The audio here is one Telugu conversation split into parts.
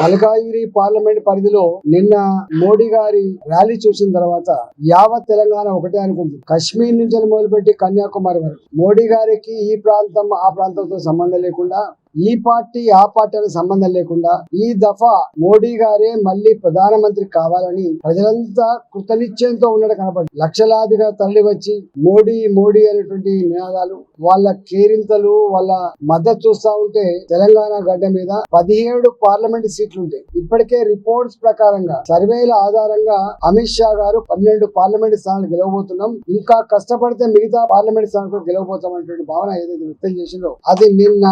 మల్కాజిగిరి పార్లమెంట్ పరిధిలో నిన్న మోడీ గారి ర్యాలీ చూసిన తర్వాత యావత్ తెలంగాణ ఒకటే అనుకుంటుంది కశ్మీర్ నుంచి మొదలుపెట్టి కన్యాకుమారి వరకు. మోడీ గారికి ఈ ప్రాంతం ఆ ప్రాంతంతో సంబంధం లేకుండా ఈ పార్టీ ఆ పార్టీ సంబంధం లేకుండా ఈ దఫా మోడీ గారే మళ్ళీ ప్రధానమంత్రి కావాలని ప్రజలంతా కృతనిశ్చయంతో ఉండడం కనపడింది లక్షలాదిగా తరలి వచ్చి మోడీ మోడీ అనేటువంటి నినాదాలు వాళ్ళ కేరింతలు వాళ్ళ మద్దతు చూస్తా ఉంటే తెలంగాణ గడ్డ మీద పదిహేడు పార్లమెంట్ సీట్లు ఉంటాయి ఇప్పటికే రిపోర్ట్స్ ప్రకారంగా సర్వేల ఆధారంగా అమిత్ షా గారు పన్నెండు పార్లమెంట్ స్థానాలు గెలవబోతున్నాం. ఇంకా కష్టపడితే మిగతా పార్లమెంట్ స్థానాలు కూడా గెలవబోతాం అనేటువంటి భావన ఏదైతే వ్యక్తం చేసిందో అది నిన్న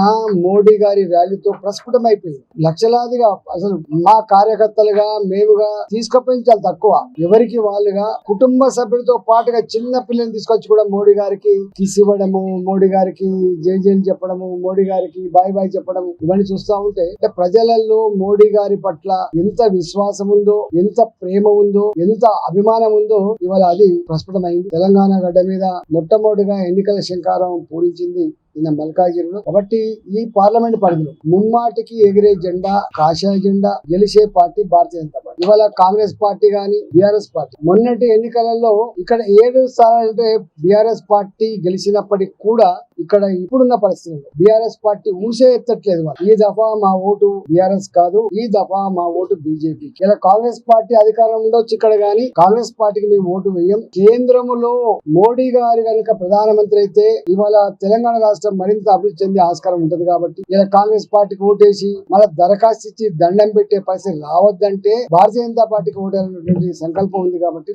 మోడీ మోడీ గారి ర్యాలీతో ప్రస్ఫుటమైపోయింది. లక్షలాదిగా అసలు మా కార్యకర్తలుగా మేముగా తీసుకుపోయింది చాలా తక్కువ. ఎవరికి వాళ్ళుగా కుటుంబ సభ్యులతో పాటుగా చిన్న పిల్లల్ని తీసుకొచ్చి కూడా మోడీ గారికి కిస్ ఇవ్వడము మోడీ గారికి జై జైలు చెప్పడము మోడీ గారికి బాయ్ బాయ్ చెప్పడము ఇవన్నీ చూస్తా ఉంటే అంటే ప్రజలలో మోడీ గారి పట్ల ఎంత విశ్వాసం ఉందో ఎంత ప్రేమ ఉందో ఎంత అభిమానం ఉందో ఇవాళ అది ప్రస్ఫుటమైంది. తెలంగాణ గడ్డ మీద మొట్టమొదటిగా ఎన్నికల శంకారం పూరించింది ఈయన మల్కాగిరిలో కాబట్టి ఈ పార్లమెంట్ పరిధిలో ముమ్మాటికి ఎగిరే జెండా కాషాయ జెండా గెలిచే పార్టీ భారతీయ జనతా ఇవాళ కాంగ్రెస్ పార్టీ గాని బీఆర్ఎస్ పార్టీ. మొన్నటి ఎన్నికలలో ఇక్కడ ఏడు స్థానాలంటే బీఆర్ఎస్ పార్టీ గెలిచినప్పటికి కూడా ఇక్కడ ఇప్పుడున్న పరిస్థితుల్లో బీఆర్ఎస్ పార్టీ ఊసే ఎత్తట్లేదు ఈ దఫా మా ఓటు బీఆర్ఎస్ కాదు ఈ దఫా మా ఓటు బీజేపీ. ఇలా కాంగ్రెస్ పార్టీ అధికారం ఉండొచ్చు ఇక్కడ గాని కాంగ్రెస్ పార్టీకి మేము ఓటు వేయం. కేంద్రములో మోడీ గారు కనుక ప్రధానమంత్రి అయితే ఇవాళ తెలంగాణ రాష్ట్రం మరింత అభివృద్ధి చెందే ఆస్కారం ఉంటుంది కాబట్టి ఇలా కాంగ్రెస్ పార్టీకి ఓటేసి మళ్ళీ దరఖాస్తు ఇచ్చి దండం పెట్టే పరిస్థితి రావద్దంటే భారతీయ జనతా పార్టీకి ఓటేయాలనేటువంటి సంకల్పం ఉంది కాబట్టి